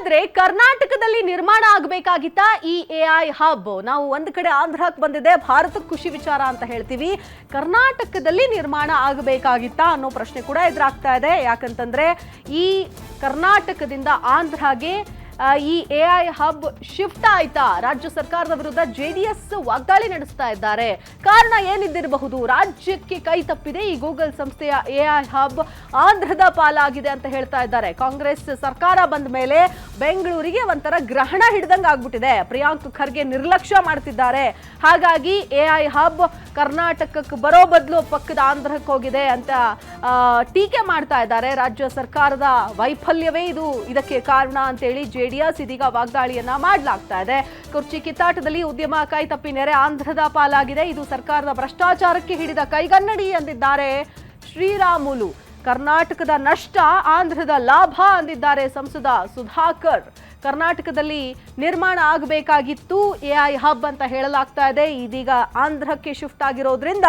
ಹಾಗಾದ್ರೆ ಕರ್ನಾಟಕದಲ್ಲಿ ನಿರ್ಮಾಣ ಆಗಬೇಕಾಗಿತ್ತ ಈ ಎ ಐ ಹಬ್ ನಾವು ಒಂದ್ ಕಡೆ ಆಂಧ್ರಕ್ಕೆ ಬಂದಿದೆ ಭಾರತಕ್ಕೆ ಖುಷಿ ವಿಚಾರ ಅಂತ ಹೇಳ್ತೀವಿ. ಕರ್ನಾಟಕದಲ್ಲಿ ನಿರ್ಮಾಣ ಆಗಬೇಕಾಗಿತ್ತ ಅನ್ನೋ ಪ್ರಶ್ನೆ ಕೂಡ ಎದುರಾಗ್ತಾ ಇದೆ. ಯಾಕಂತಂದ್ರೆ ಈ ಕರ್ನಾಟಕದಿಂದ ಆಂಧ್ರಗೆ ಈ ಎ ಐ ಹಬ್ ಶಿಫ್ಟ್ ಆಯ್ತಾ? ರಾಜ್ಯ ಸರ್ಕಾರದ ವಿರುದ್ಧ ಜೆಡಿಎಸ್ ವಾಗ್ದಾಳಿ ನಡೆಸ್ತಾ ಇದ್ದಾರೆ. ಕಾರಣ ಏನಿದ್ದಿರಬಹುದು? ರಾಜ್ಯಕ್ಕೆ ಕೈ ತಪ್ಪಿದೆ. ಈ ಗೂಗಲ್ ಸಂಸ್ಥೆಯ ಎ ಐ ಹಬ್ ಆಂಧ್ರದ ಪಾಲಾಗಿದೆ ಅಂತ ಹೇಳ್ತಾ ಇದ್ದಾರೆ. ಕಾಂಗ್ರೆಸ್ ಸರ್ಕಾರ ಬಂದ ಮೇಲೆ ಬೆಂಗಳೂರಿಗೆ ಒಂಥರ ಗ್ರಹಣ ಹಿಡ್ದಂಗ್ ಆಗ್ಬಿಟ್ಟಿದೆ ಪ್ರಿಯಾಂಕ್ ಖರ್ಗೆ ನಿರ್ಲಕ್ಷ್ಯ ಮಾಡ್ತಿದ್ದಾರೆ. ಹಾಗಾಗಿ ಎ ಐ ಹಬ್ ಕರ್ನಾಟಕಕ್ಕೆ ಬರೋ ಬದಲು ಪಕ್ಕದ ಆಂಧ್ರಕ್ಕೆ ಹೋಗಿದೆ ಅಂತ ಟೀಕೆ ಮಾಡ್ತಾ ಇದ್ದಾರೆ. ರಾಜ್ಯ ಸರ್ಕಾರದ ವೈಫಲ್ಯವೇ ಇದು. ಇದಕ್ಕೆ ಕಾರಣ ಅಂತೇಳಿ ಜೆಡಿಎಸ್ ಇದೀಗ ವಾಗ್ದಾಳಿಯನ್ನ ಮಾಡಲಾಗ್ತಾ ಇದೆ. ಕುರ್ಚಿ ಕಿತ್ತಾಟದಲ್ಲಿ ಉದ್ಯಮ ಕೈ ತಪ್ಪಿ ನೆರೆ ಆಂಧ್ರದ ಪಾಲಾಗಿದೆ. ಇದು ಸರ್ಕಾರದ ಭ್ರಷ್ಟಾಚಾರಕ್ಕೆ ಹಿಡಿದ ಕೈಗನ್ನಡಿ ಎಂದಿದ್ದಾರೆ ಶ್ರೀರಾಮುಲು. ಕರ್ನಾಟಕದ ನಷ್ಟ, ಆಂಧ್ರದ ಲಾಭ ಅಂದಿದ್ದಾರೆ ಸಂಸದ ಸುಧಾಕರ್. ಕರ್ನಾಟಕದಲ್ಲಿ ನಿರ್ಮಾಣ ಆಗಬೇಕಾಗಿತ್ತು, ಎ ಐ ಹಬ್ ಅಂತ ಹೇಳಲಾಗ್ತಾ ಇದೆ. ಇದೀಗ ಆಂಧ್ರಕ್ಕೆ ಶಿಫ್ಟ್ ಆಗಿರೋದ್ರಿಂದ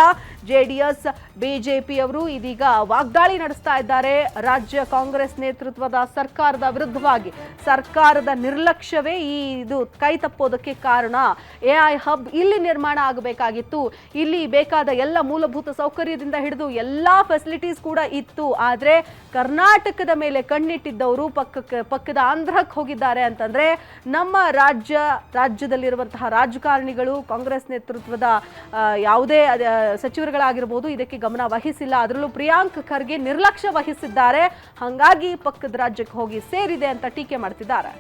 ಜೆ ಡಿ ಎಸ್ ಬಿಜೆಪಿಯವರು ಇದೀಗ ವಾಗ್ದಾಳಿ ನಡೆಸ್ತಾ ಇದ್ದಾರೆ. ರಾಜ್ಯ ಕಾಂಗ್ರೆಸ್ ನೇತೃತ್ವದ ಸರ್ಕಾರದ ವಿರುದ್ಧವಾಗಿ. ಸರ್ಕಾರದ ನಿರ್ಲಕ್ಷ್ಯವೇ ಈ ಇದು ಕೈ ತಪ್ಪೋದಕ್ಕೆ ಕಾರಣ. ಎ ಐ ಹಬ್ ಇಲ್ಲಿ ನಿರ್ಮಾಣ ಆಗಬೇಕಾಗಿತ್ತು. ಇಲ್ಲಿ ಬೇಕಾದ ಎಲ್ಲ ಮೂಲಭೂತ ಸೌಕರ್ಯದಿಂದ ಹಿಡಿದು ಎಲ್ಲ ಫೆಸಿಲಿಟೀಸ್ ಕೂಡ ಇತ್ತು. ಆದ್ರೆ ಕರ್ನಾಟಕದ ಮೇಲೆ ಕಣ್ಣಿಟ್ಟಿದ್ದವರು ಪಕ್ಕಕ್ಕೆ, ಪಕ್ಕದ ಆಂಧ್ರಕ್ಕೆ ಹೋಗಿದ್ದಾರೆ ಅಂತಂದರೆ ನಮ್ಮ ರಾಜ್ಯ, ರಾಜ್ಯದಲ್ಲಿರುವಂತಹ ರಾಜಕಾರಣಿಗಳು, ಕಾಂಗ್ರೆಸ್ ನೇತೃತ್ವದ ಯಾವುದೇ ಸಚಿವರುಗಳಾಗಿರ್ಬೋದು ಇದಕ್ಕೆ ಗಮನ ವಹಿಸಿಲ್ಲ. ಅದರಲ್ಲೂ ಪ್ರಿಯಾಂಕ್ ಖರ್ಗೆ ನಿರ್ಲಕ್ಷ್ಯ ವಹಿಸಿದ್ದಾರೆ. ಹಾಗಾಗಿ ಪಕ್ಕದ ರಾಜ್ಯಕ್ಕೆ ಹೋಗಿ ಸೇರಿದೆ ಅಂತ ಟೀಕೆ ಮಾಡ್ತಿದ್ದಾರೆ.